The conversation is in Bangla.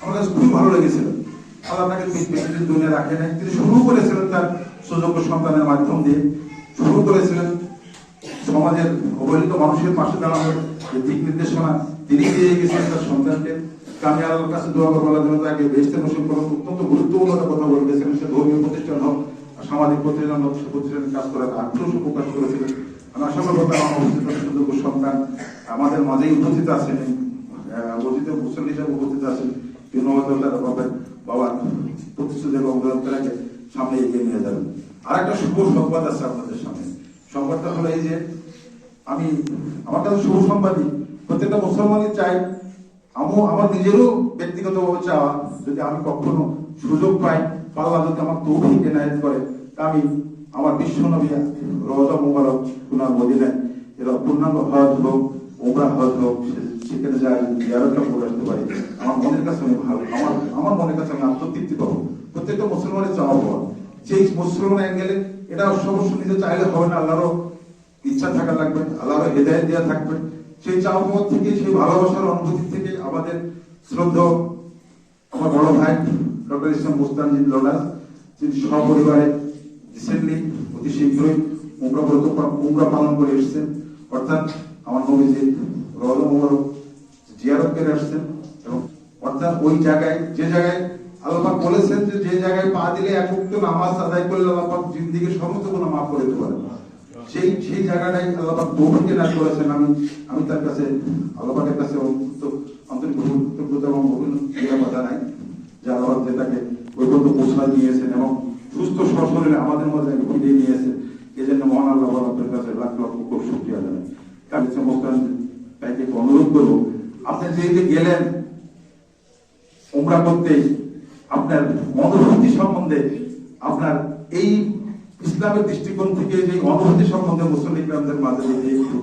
আমার কাছে খুবই ভালো লেগেছিল। আল্লাহ তাকে দুনিয়া তিনি শুরু করেছিলেন তার সুযোগ্য সন্তানের মাধ্যম দিয়ে। শুরু করেছিলেন সমাজের অবহেলিত মানুষের পাশে যে দিক নির্দেশনা তিনি দিয়ে গেছেন তার সন্তানকে। আল্লাহর কাছে দোয়া তাকে অত্যন্ত গুরুত্বপূর্ণ একটা কথা বলে গেছেন সে ধর্মীয় প্রতিষ্ঠান হোক সামাজিক প্রতিষ্ঠান হোক সে প্রতিষ্ঠানে কাজ করার আগ্রহ প্রকাশ করেছিলেন। আমি আশা তার সুযোগ্য সন্তান আমাদের মাঝেই উপস্থিত আছেন। আহ, মুসলিম হিসাবে উপস্থিত আছেন। সামনে এগিয়ে নিয়ে যাবেন আর একটা শুভ আছে আপনাদের সামনে। সংবাদটা হলো এই যে, আমি শুভ প্রত্যেকটা মুসলমানই চাই, আমও, আমার নিজেরও ব্যক্তিগতভাবে চাওয়া, যদি আমি কখনো সুযোগ পাই পাল্লা যদি আমার তৌফিক এনায়েত করে, তা আমি আমার বিশ্ব নবী রওজা মুবারক পুনার মদিনায় এরা পূর্ণাঙ্গ হজ হোক। ওমরা সে- সেখানে যাই জিয়ারতটা করে আসতে পারি। আমার মনের কাছে আমি ভালো, আমার আমার মনের কাছে আমি আত্মতৃপ্তি পাবো। প্রত্যেকটা মুসলমানের চাওয়া পাওয়া সেই মুসলমান অ্যাঙ্গেলে এটা অবশ্য নিজে চাইলে হবে না, আল্লাহরও ইচ্ছা থাকা লাগবে আল্লাহর হেদায়ত দেওয়া থাকবে। সেই চাওয়া পাওয়া থেকে, সেই ভালোবাসার অনুভূতি থেকে আমাদের শ্রদ্ধা আমার বড় ভাই, ডক্টর ইসলাম মুস্তানজিন লোলাস তিনি সপরিবারে রিসেন্টলি অতি শীঘ্রই উমরা ব্রত উমরা পালন করে এসেছেন। অর্থাৎ আমার নবীজি রওজা মুবারক জিয়ারত করে আসছেন, এবং অর্থাৎ ওই জায়গায়, যে জায়গায় আল্লাহ বলেছেন যে যে জায়গায় পা দিলে এক মুক্ত নামাজ আদায় করলে আল্লাহ জিন্দিগির সমস্ত গুণ মাফ করে দিতে পারেন। সেই সেই জায়গাটাই আল্লাহ তৌফিকে নাশ করেছেন। আমি আমি তার কাছে, আল্লাহ পাকের কাছে আন্তরিক কৃতজ্ঞতা এবং অভিনন্দন জানাই যে আল্লাহ যে তাকে পর্যন্ত পৌঁছায় নিয়েছেন এবং সুস্থ সশরীরে আমাদের মধ্যে ফিরিয়ে নিয়েছেন। এই জন্য মহান আল্লাহ আপনার কাছে অনুরোধ করব, আপনি যে গেলেন উমরা করতে আপনার অনুভূতি সম্বন্ধে, আপনার এই ইসলামের দৃষ্টিকোণ থেকে যে অনুভূতি সম্বন্ধে মুসলিমদের মাঝে যদি একটু